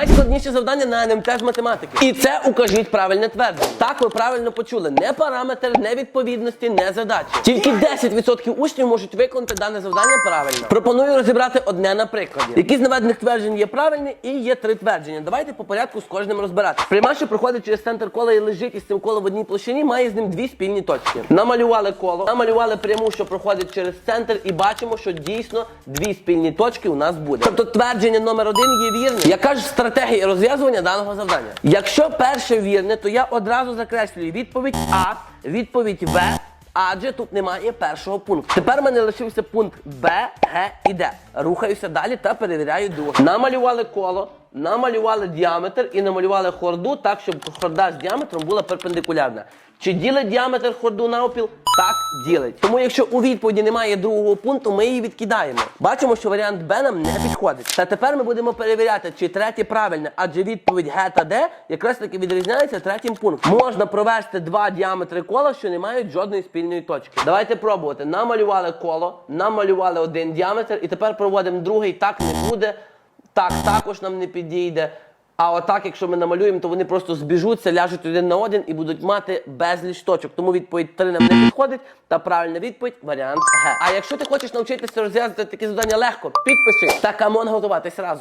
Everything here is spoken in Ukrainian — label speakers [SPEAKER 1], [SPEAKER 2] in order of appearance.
[SPEAKER 1] Найскладніше завдання на НМТ з математики. І це укажіть правильне твердження. Так ви правильно почули. Не параметр, не відповідності, не задачі. Тільки 10% учнів можуть виконати дане завдання правильно. Пропоную розібрати одне на прикладі. Які з наведених тверджень є правильні і є три твердження. Давайте по порядку з кожним розбирати. Пряма, що проходить через центр кола і лежить із цим колом в одній площині, має з ним дві спільні точки. Намалювали коло, намалювали пряму, що проходить через центр, і бачимо, що дійсно дві спільні точки у нас буде. Тобто твердження номер один є вірним. Яка ж стратегія розв'язування даного завдання? Якщо перше вірне, то я одразу закреслюю відповідь А, відповідь В. Адже тут немає першого пункту. Тепер в мене лишився пункт Б, Г і Д. Рухаюся далі та перевіряю друге. Намалювали коло, намалювали діаметр і намалювали хорду так, щоб хорда з діаметром була перпендикулярна. Чи ділить діаметр хорду навпіл? Так, ділить. Тому якщо у відповіді немає другого пункту, ми її відкидаємо. Бачимо, що варіант Б нам не підходить. Та тепер ми будемо перевіряти, чи третє правильне, адже відповідь Г та Д якраз таки відрізняється третім пунктом. Можна провести два діаметри кола, що не мають жодної спільної точки. Давайте пробувати. Намалювали коло, намалювали один діаметр, і тепер проводимо другий. Так не буде. Так також нам не підійде. А отак, якщо ми намалюємо, то вони просто збіжуться, ляжуть один на один і будуть мати безліч точок. Тому відповідь 3 нам не підходить. Та правильна відповідь варіант Г. А якщо ти хочеш навчитися розв'язувати такі завдання легко, підпиши та камон готуватись разом.